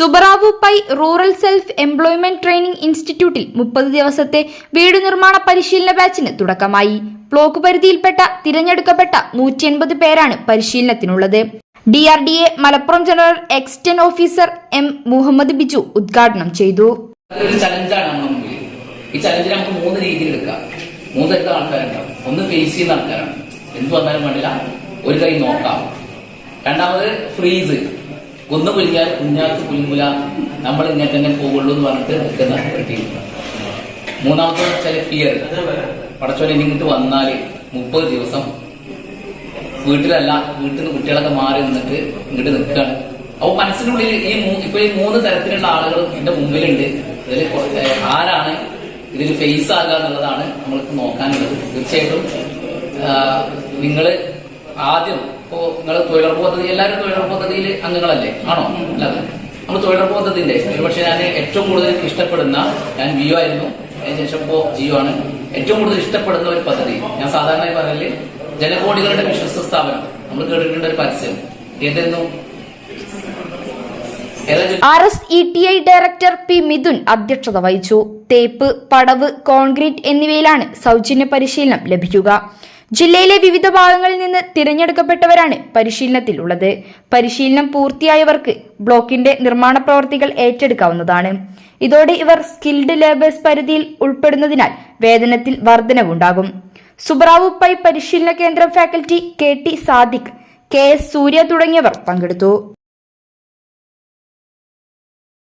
Subrao Pai rural self employment training ഇൻസ്റ്റിറ്റ്യൂട്ടിൽ മുപ്പത് ദിവസത്തെ വീട് നിർമ്മാണ പരിശീലന ബാച്ചിന് തുടക്കമായി. ബ്ലോക്ക് പരിധിയിൽപ്പെട്ട തിരഞ്ഞെടുക്കപ്പെട്ട നൂറ്റി എൺപത് പേരാണ് പരിശീലനത്തിനുള്ളത്. D R D A Malappuram general extension officer M Muhammad Biju ഉദ്ഘാടനം ചെയ്തു. ഒരു ഈ രീതിയിൽ മൂന്ന് ഒന്ന് ഫേസ് ചെയ്യുന്ന ആൾക്കാരാണ്. ഒരു കൈ നോക്കാം. രണ്ടാമത് ഫ്രീസ് ഒന്ന് പുലിയാൽ കുഞ്ഞാക്ക് പുലിമുല നമ്മൾ ഇങ്ങനെ തന്നെ പോകുള്ളൂ എന്ന് പറഞ്ഞിട്ട് നിൽക്കുന്ന മൂന്നാമത്തെ വെച്ചാൽ ഫിയർ പടച്ചോനെ ഇങ്ങോട്ട് വന്നാൽ മുപ്പത് ദിവസം വീട്ടിലല്ല വീട്ടിൽ നിന്ന് കുട്ടികളൊക്കെ മാറി നിന്നിട്ട് ഇങ്ങോട്ട് നിൽക്കുകയാണ് അപ്പൊ മനസ്സിനുള്ളിൽ ഈ ഇപ്പൊ ഈ മൂന്ന് തരത്തിലുള്ള ആളുകൾ എന്റെ മുമ്പിലുണ്ട്. ഇതിൽ ആരാണ് ഇതിൽ ഫേസ് ആകുക എന്നുള്ളതാണ് നമ്മൾക്ക് നോക്കാനുള്ളത്. തീർച്ചയായിട്ടും നിങ്ങൾ ആദ്യം ഇപ്പോ നിങ്ങൾ തൊഴിലുറപ്പ് പദ്ധതി എല്ലാവരും തൊഴിലുറപ്പ് പദ്ധതിയിൽ അംഗങ്ങളല്ലേ? ആണോ? അല്ലാതെ. നമ്മൾ തൊഴിലുറപ്പ് പദ്ധതിന്റെ ഒരുപക്ഷെ ഞാൻ ഏറ്റവും കൂടുതൽ ഇഷ്ടപ്പെടുന്ന ഞാൻ വിയോ ആയിരുന്നു. അതിനുശേഷം ഇപ്പോ ജിയോ ആണ്. ഏറ്റവും കൂടുതൽ ഇഷ്ടപ്പെടുന്ന ഒരു പദ്ധതി. ഞാൻ സാധാരണയായി പറയൽ ജനകോടികളുടെ വിശ്വസ്ത സ്ഥാപനം. നമ്മൾ കേട്ടിട്ടുണ്ട് ഒരു പരസ്യം. ഏതായിരുന്നു? ഏതാ R S E T I director P Mithun അധ്യക്ഷത വഹിച്ചു. തേപ്പ് പടവ് കോൺക്രീറ്റ് എന്നിവയിലാണ് സൗജന്യ പരിശീലനം ലഭിക്കുക. ജില്ലയിലെ വിവിധ ഭാഗങ്ങളിൽ നിന്ന് തിരഞ്ഞെടുക്കപ്പെട്ടവരാണ് പരിശീലനത്തിൽ ഉള്ളത് പരിശീലനം പൂർത്തിയായവർക്ക് ബ്ലോക്കിന്റെ നിർമ്മാണ പ്രവർത്തികൾ ഏറ്റെടുക്കാവുന്നതാണ്. ഇതോടെ ഇവർ സ്കിൽഡ് ലേബേഴ്സ് പരിധിയിൽ ഉൾപ്പെടുന്നതിനാൽ വേതനത്തിൽ വർധനവുണ്ടാകും. സുബ്രാവു പൈ പരിശീലന കേന്ദ്രം faculty K T Sadiq K S Surya തുടങ്ങിയവർ പങ്കെടുത്തു.